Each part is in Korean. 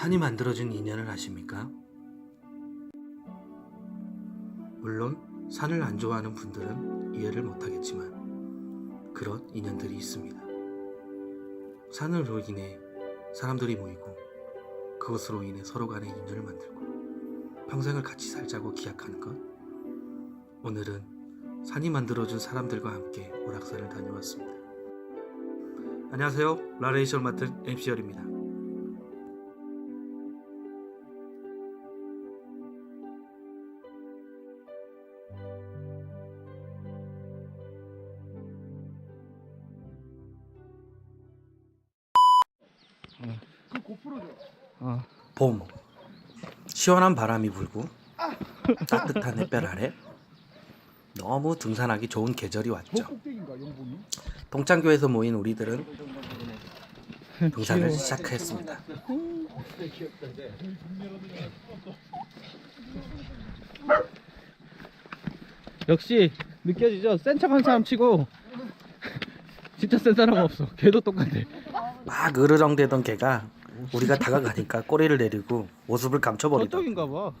산이 만들어준 인연을 아십니까? 물론 산을 안 좋아하는 분들은 이해를 못하겠지만 그런 인연들이 있습니다. 산으로 인해 사람들이 모이고 그것으로 인해 서로 간의 인연을 만들고 평생을 같이 살자고 기약하는 것. 오늘은 산이 만들어준 사람들과 함께 오락산을 다녀왔습니다. 안녕하세요. 라레이션을 맡은 MC열입니다. 시원한 바람이 불고 따뜻한 햇볕 아래 너무 등산하기 좋은 계절이 저 왔죠. 동창교에서 모인 우리들은 등산을 시작했습니다. 역시 느껴지죠? 센 척 한 사람 치고 진짜 센 사람 없어. 걔도 똑같아. 막 으르렁대던 개가 우리가 다가가니까 꼬리를 내리고 모습을 감춰버리다. 저쪽인가 봐.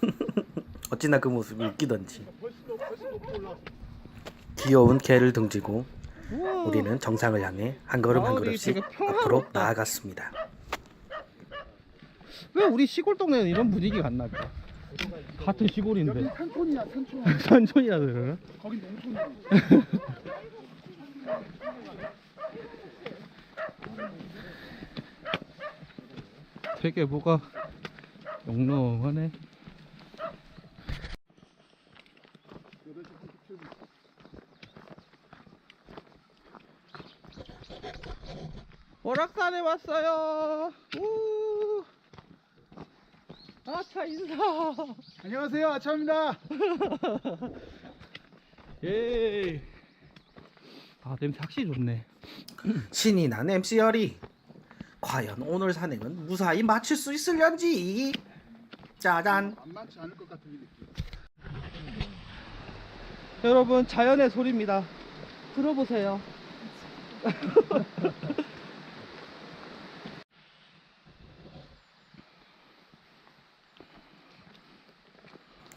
어찌나 그 모습이 웃기던지. 귀여운 개를 등지고 우와. 우리는 정상을 향해 한 걸음 한 마을이 걸음씩 되게 평화롭다. 앞으로 나아갔습니다. 왜 우리 시골 동네는 이런 분위기가 안 날까? 같은 여기 시골인데 산촌이야 산촌. 산촌이라 그러나? 거긴 농촌이야. 되게 뭐가 영롱하네. 오락산에 왔어요. 우. 아차 인사. 안녕하세요 아차입니다. 예. 아 냄새 확실히 좋네. 신이 난 MC열이 과연 오늘 산행은 무사히 마칠 수 있을련지 짜잔 안 많지 않을 것 같은 느낌. 여러분 자연의 소리입니다. 들어보세요.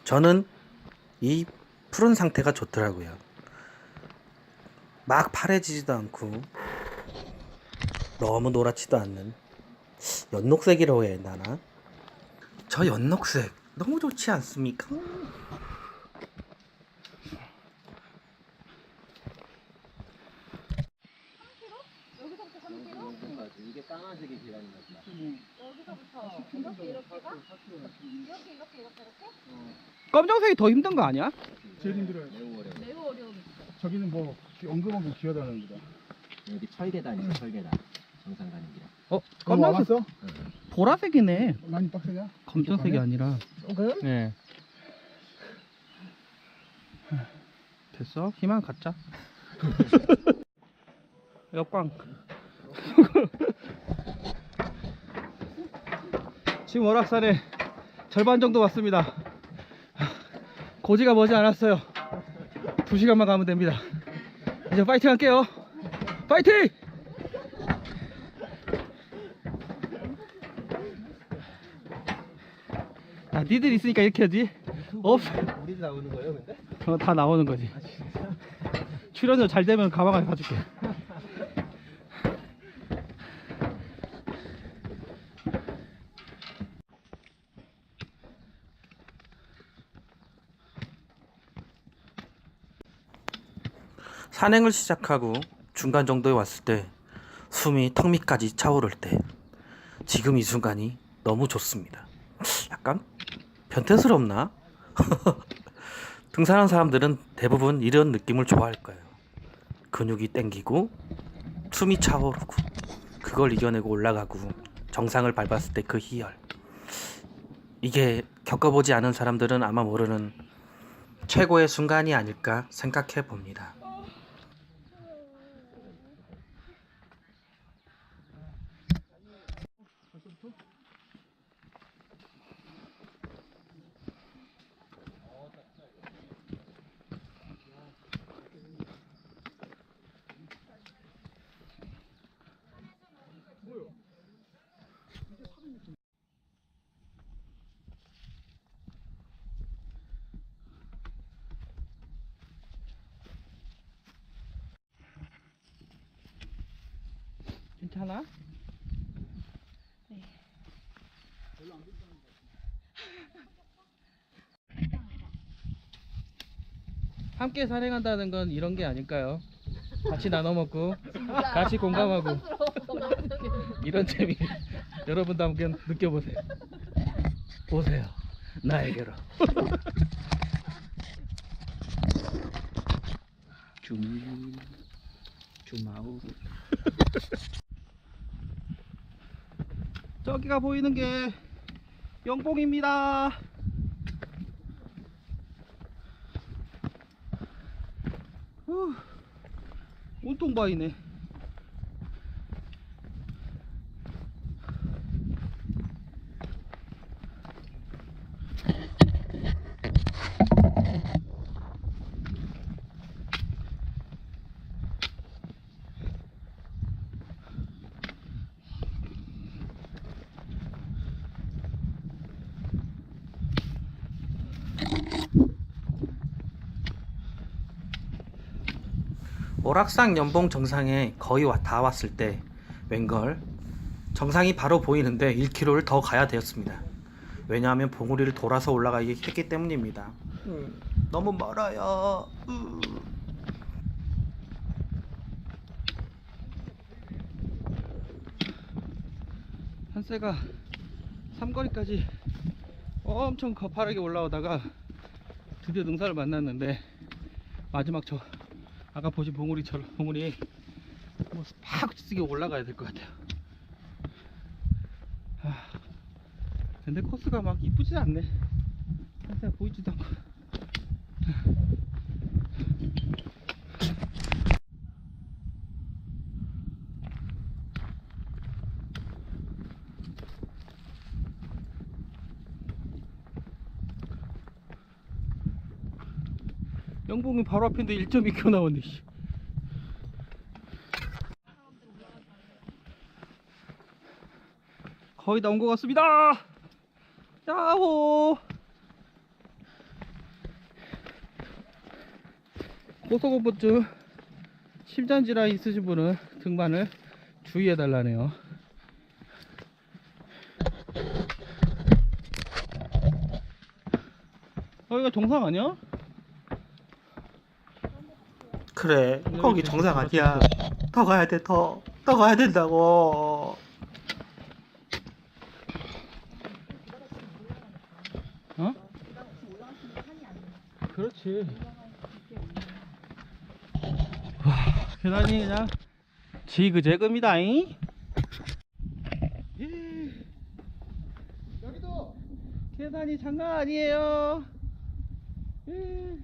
저는 이 푸른 상태가 좋더라고요 막 파래지지도 않고 너무 노랗지도 않는 연녹색이라고 해야 되나 저 연녹색 너무 좋지 않습니까? 이게 까만색이 계란인 거지. 여기서부터 이렇게 이렇게 가 이렇게 이렇게 이렇게 이렇게 검정색이 더 힘든 거 아니야? 제일 힘들어요. 매우 어려워. 매우 있어. 저기는 뭐 엉금엉금 기어다니는 거다. 여기 철계단 있어, 철계단. 정상 가는 길. 어너 검정색 와봤어? 보라색이네. 많이 빡세냐? 검정색이 아니라. 조금? 네. 됐어? 희망 갖자. 역광. 지금 월악산에 절반 정도 왔습니다. 고지가 머지 않았어요. 두 시간만 가면 됩니다. 이제 파이팅 할게요. 파이팅! 아, 니들 있으니까 이렇게 하지. 없. 우리도 나오는 거예요, 근데? 어, 다 나오는 거지. 출연료 잘 되면 가방에 가줄게. 산행을 시작하고 중간 정도에 왔을 때 숨이 턱 밑까지 차오를 때 지금 이 순간이 너무 좋습니다. 약간 변태스럽나? 등산하는 사람들은 대부분 이런 느낌을 좋아할 거예요. 근육이 땡기고 숨이 차오르고 그걸 이겨내고 올라가고 정상을 밟았을 때 그 희열. 이게 겪어보지 않은 사람들은 아마 모르는 최고의 순간이 아닐까 생각해 봅니다. 괜찮아? 네. 함께 산행한다는 건 이런 게 아닐까요? 같이 나눠 먹고 같이 공감하고 이런 재미 여러분도 한번 느껴보세요. 보세요. 나에게로. 줌 줌아웃. 저기가 보이는 게 영봉입니다. 후, 온통 바이네. 오락산 연봉 정상에 거의 와- 다 왔을 때 웬걸 정상이 바로 보이는데 1km를 더 가야 되었습니다. 왜냐하면 봉우리를 돌아서 올라가기 했기 때문입니다. 음, 너무 멀어요. 으. 한세가 삼거리까지 엄청 가파르게 올라오다가 드디어 능사를 만났는데 마지막 저 아까 보신 봉우리처럼 봉우리 뭐 팍 쓰게 올라가야 될 것 같아요. 아, 근데 코스가 막 이쁘지 않네. 한세가 보이지도 않고. 영봉이 바로 앞인데 1.2km 나왔네. 씨. 거의 다온것 같습니다. 야호! 고소공포증 심장질환 있으신 분은 등반을 주의해 달라네요. 어 이거 정상 아니야? 그래 거기 정상 아니야. 더 가야 돼 더. 더 가야 된다고. 어? 그렇지. 와, 계단이 그냥 지그재그입니다잉. 예. 여기도 계단이 장난 아니에요. 예.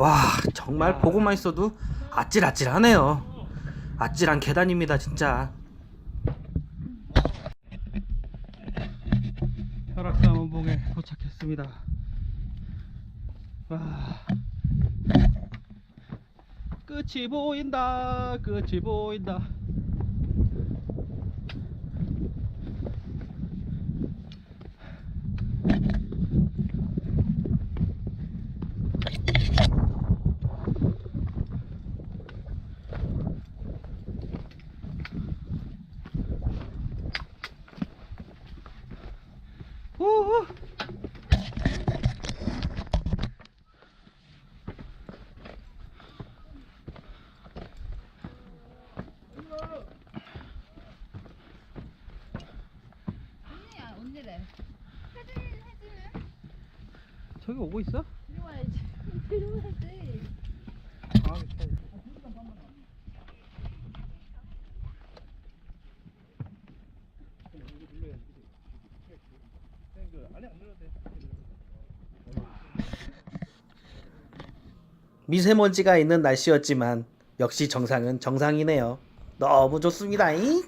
와 정말 보고만 있어도 아찔아찔하네요. 아찔한 계단입니다 진짜. 혈악산 원봉에 도착했습니다. 와. 끝이 보인다. 끝이 보인다. 우후. 언니야 언니래. 혜진이 혜진은 저기 오고 있어? 이리 와야지. 이리 와야지. 미세먼지가 있는 날씨였지만 역시 정상은 정상이네요. 너무 좋습니다. 잉?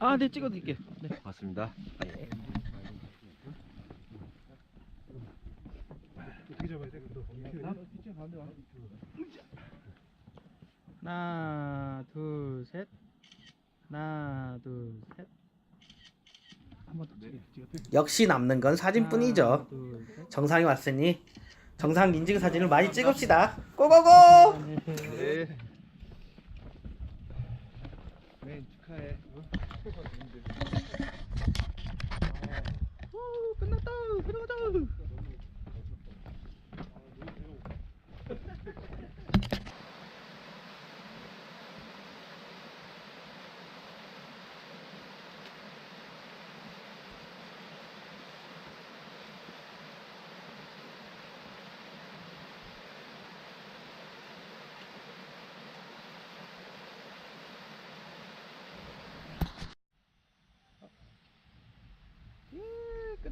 아, 네 찍어드릴게. 네. 맞습니다. 하나, 둘, 셋. 하나, 둘, 셋. 한 번 더 찍어. 찍어. 역시 남는 건 사진뿐이죠. 정상에 왔으니 정상 인증 사진을 많이 찍읍시다. 고고고! 네. 네, 축하해. 오, 끝났다. 들어가자.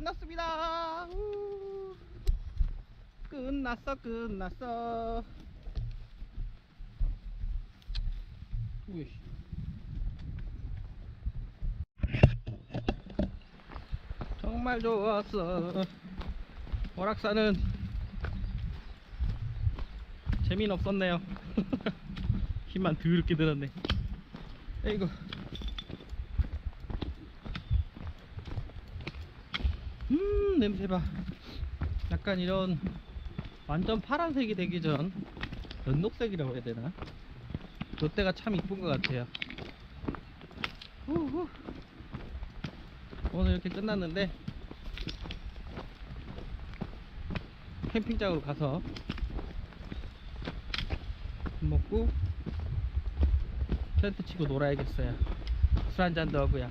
끝났습니다. 우. 끝났어, 끝났어. 우이. 정말 좋았어. 월악산은 재미는 없었네요. 힘만 더럽게 들었네. 에이구. 음 냄새 봐. 약간 이런 완전 파란색이 되기 전 연녹색이라고 해야 되나? 롯데가 참 이쁜 것 같아요. 후후. 오늘 이렇게 끝났는데 캠핑장으로 가서 밥 먹고 텐트 치고 놀아야겠어요. 술 한잔 더 하고요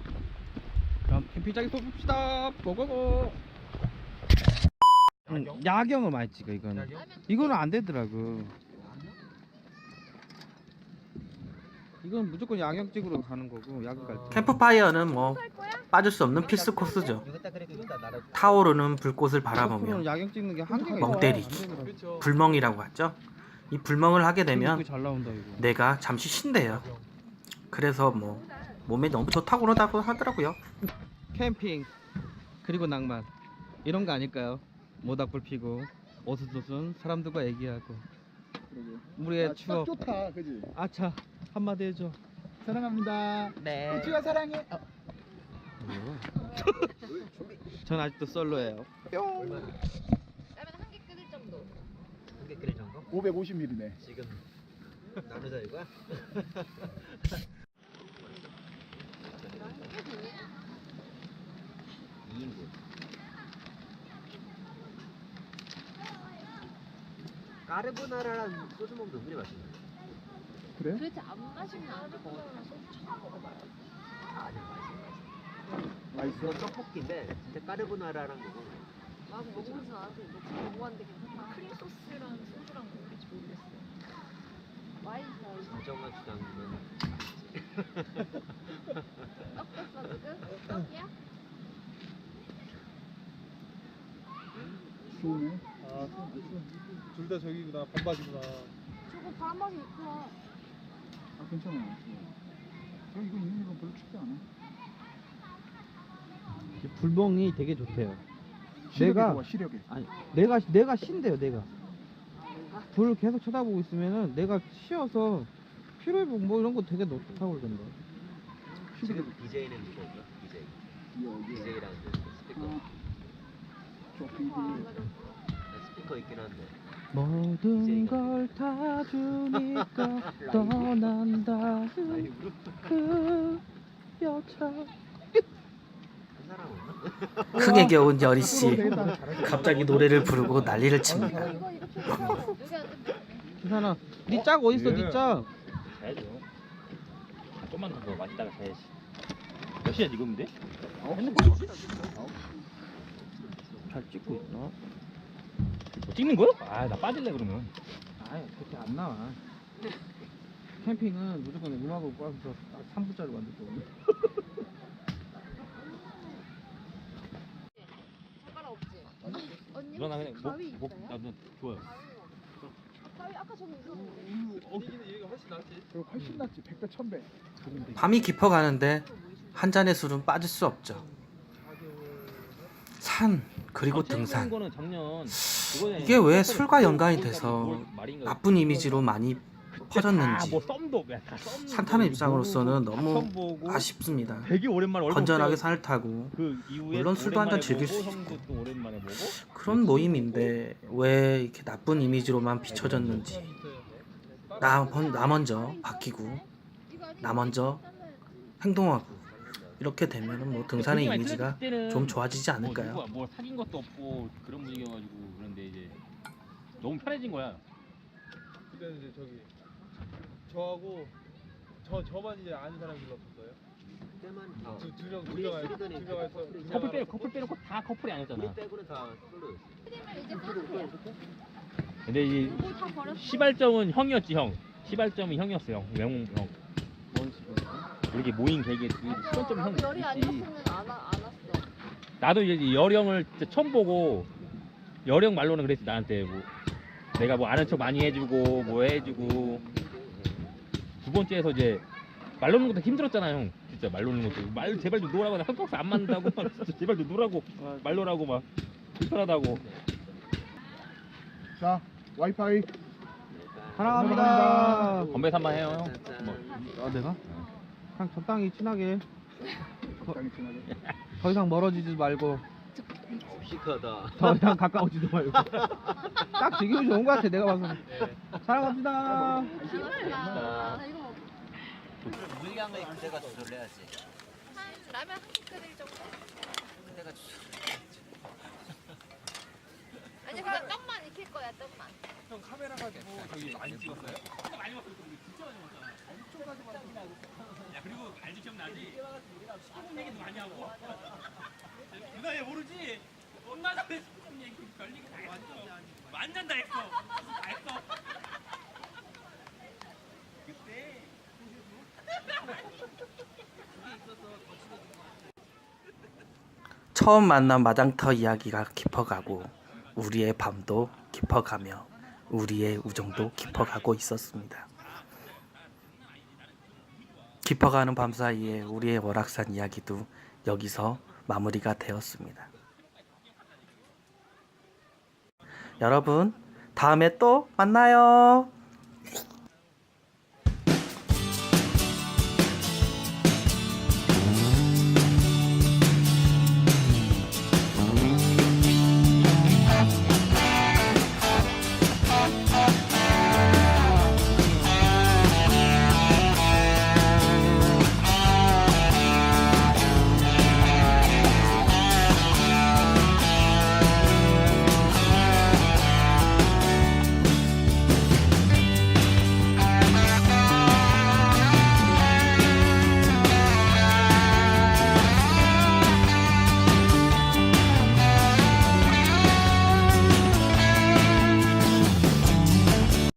캠핑장에서 봅시다 고고고 응, 야경을 많이 찍어 이거는 이거는 안 되더라고 이건 무조건 야경 찍으러 가는 거고 야경 갈때 캠프파이어는 뭐 빠질 수 없는 필수 코스죠. 타오르는 불꽃을 바라보며 야경 찍는 게 한계가 멍 있어. 때리기. 안 되더라고. 불멍이라고 하죠. 이 불멍을 하게 되면 잘 나온다 이거 내가 잠시 쉰대요. 그래서 뭐 몸에 너무 좋다고 그러다고 하더라고요. 캠핑 그리고 낭만 이런 거 아닐까요? 모닥불 피고 오순도순 사람들과 얘기하고 우리의 아, 딱 추억 좋다, 그지? 아차 한마디 해줘 사랑합니다. 네 지와 사랑해. 전 아직도 솔로예요 뿅 라면 한 개 끓일 정도. 한개 끓일 정도? 550ml네. 지금 나누자 이거야? 이인분 까르보나라랑 소주 먹는 은근히 맛있네 그래? 도대체 안 마시면 안 돼. 소주 처음 먹어봐요. 아니야 맛있어 맛있어. 이건 떡볶이인데 진짜 까르보나라랑 먹으면 막 먹으면서 나한테 이거 먹어봤는데 괜찮다. 크림 소스랑 소주랑 먹을지 모르겠어. 맛있어. 진정한 주장은 떡 떴어 지금? 떡이야? 추우네. 아, 둘 다 저기구나. 반바지구나. 저거 바람막이 있구나. 아, 괜찮아. 저 이거 있는 거 별로 춥지 않아. 불멍이 되게 좋대요 시력이 내가- 좋아, 시력이. 아니 내가 내가 쉰대요 내가 불 계속 쳐다보고 있으면은 내가 쉬어서 피로회복 뭐 이런 거 되게 좋다고 그러던데 지금 DJ는 누가 있어? DJ 여기. DJ라는 스피커 어. 스피커 있긴 한데 모든 걸 다 주니까 떠난다 그 여차 한 사람 없나? 흥에 겨운 여리 씨 갑자기 노래를 부르고 난리를 칩니다. 이거 이렇게 해서 여기 앉으면 돼. 기사나 니짝 어딨어 예. 니짝 자야죠. 아, 좀만 더 마시다가 자야지. 몇 시야 지금인데? 잘 찍고 있나? 뭐 찍는 거야? 아, 나 빠질래 그러면. 아예 그렇게 안 나와 캠핑은 무조건 음악을 꺼서 딱 3분짜리 만들 거거든 젓가락 없지? 언니 누나 나 그냥 목, 가위 목, 있어요? 나 그냥 좋아요. 가위 아까 저기 있었는데. 그리고 훨씬 낫지. 100배, 1000배. 밤이 깊어가는데 한 잔의 술은 빠질 수 없죠. 산 그리고 아, 등산. 이게 왜 술과 연관이 돼서 나쁜 이미지로 많이 퍼졌는지. 뭐. 산타는 입장으로서는 너무 아쉽습니다. 건전하게 때 산을 타고 그 물론 술도 한잔 즐길 보고, 수 보고 그런 모임인데 왜 이렇게 나쁜 이미지로만 비춰졌는지. 나, 먼- 나 먼저 바뀌고 나 먼저 행동하고 이렇게 되면은 뭐 등산의 이미지가 그때는 좀 좋아지지 뭐 않을까요? 누가 뭐 사귄 것도 없고 그런 분위기여가지고 그런데 이제 너무 편해진 거야. 그때 이제 저기 저하고 저 저만 이제 아는 사람 별로 없었어요. 그때만 두 두명 우리 두명 쓰리더니 두 커플 명 빼고 커플 빼놓고 다 커플이 아니었잖아. 빼고는 다 솔로. 근데 이. 시발점은 형이었지 형. 시발점이 형이었어 형. 명웅 형. 이렇게 모인 계기 그 시발점 형 나도 열이 안 있지. 났으면 안, 와- 안 왔어. 나도 이제 여령을 진짜 처음 보고 여령 말로는 그랬지 나한테 뭐 내가 뭐 아는 척 많이 해주고 뭐 해주고 두 번째에서 이제 말 놓는 것도 힘들었잖아 형 진짜 말 놓는 것도 말 제발 좀 놓으라고 나 헐떡스 안 맞는다고 막 진짜 제발 좀 놓으라고 말 놓으라고 막 불편하다고 자 와이파이 사랑합니다. 건배 삼만 해요 형 짠. 뭐. 아 내가? 그냥 적당히 친하게 적당히 친하게. 더 이상 멀어지지 말고 시커다. 더 이상 가까워지지 말고 딱 지금 좋은 것 같아 내가 봐서 사랑합니다. 기분이 나. 나 이거 먹 물량을 그대가 조절해야지. 한 라면 한 숟가락 정도? 그대가 아니 그냥 떡만 익힐 거야 떡만. 누나 얘 모르지? 엄마 전에 얘기 별 얘기 다 했어. 완전 다 했어. 다 했어. 처음 만난 마당터 이야기가 깊어가고 우리의 밤도 깊어가며 우리의 우정도 깊어가고 있었습니다. 깊어가는 밤 사이에 우리의 월악산 이야기도 여기서 마무리가 되었습니다. 여러분, 다음에 또 만나요.